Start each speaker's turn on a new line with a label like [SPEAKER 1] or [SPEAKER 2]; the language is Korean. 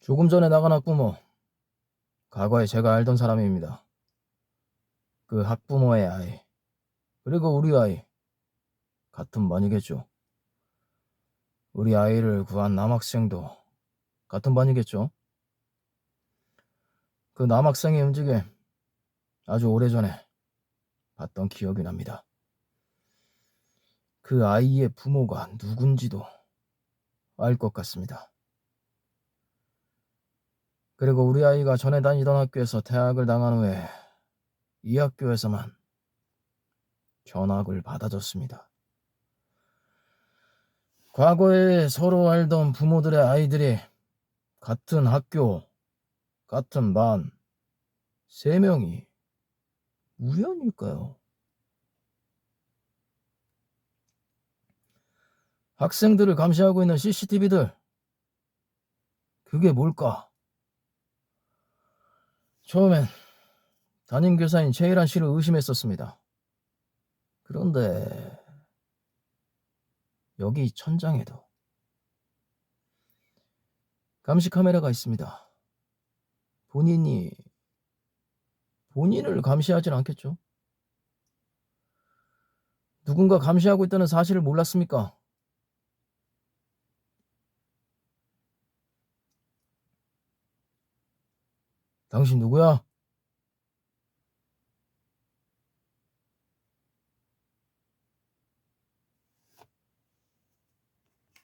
[SPEAKER 1] 조금 전에 나간 학부모, 과거에 제가 알던 사람입니다. 그 학부모의 아이, 그리고 우리 아이, 같은 반이겠죠. 우리 아이를 구한 남학생도 같은 반이겠죠. 그 남학생의 움직임 아주 오래전에 봤던 기억이 납니다. 그 아이의 부모가 누군지도 알 것 같습니다. 그리고 우리 아이가 전에 다니던 학교에서 퇴학을 당한 후에 이 학교에서만 전학을 받아줬습니다. 과거에 서로 알던 부모들의 아이들이 같은 학교, 같은 반, 세 명이 우연일까요? 학생들을 감시하고 있는 CCTV들, 그게 뭘까? 처음엔 담임 교사인 최일한 씨를 의심했었습니다. 그런데 여기 천장에도 감시 카메라가 있습니다. 본인이 본인을 감시하진 않겠죠? 누군가 감시하고 있다는 사실을 몰랐습니까? 당신 누구야?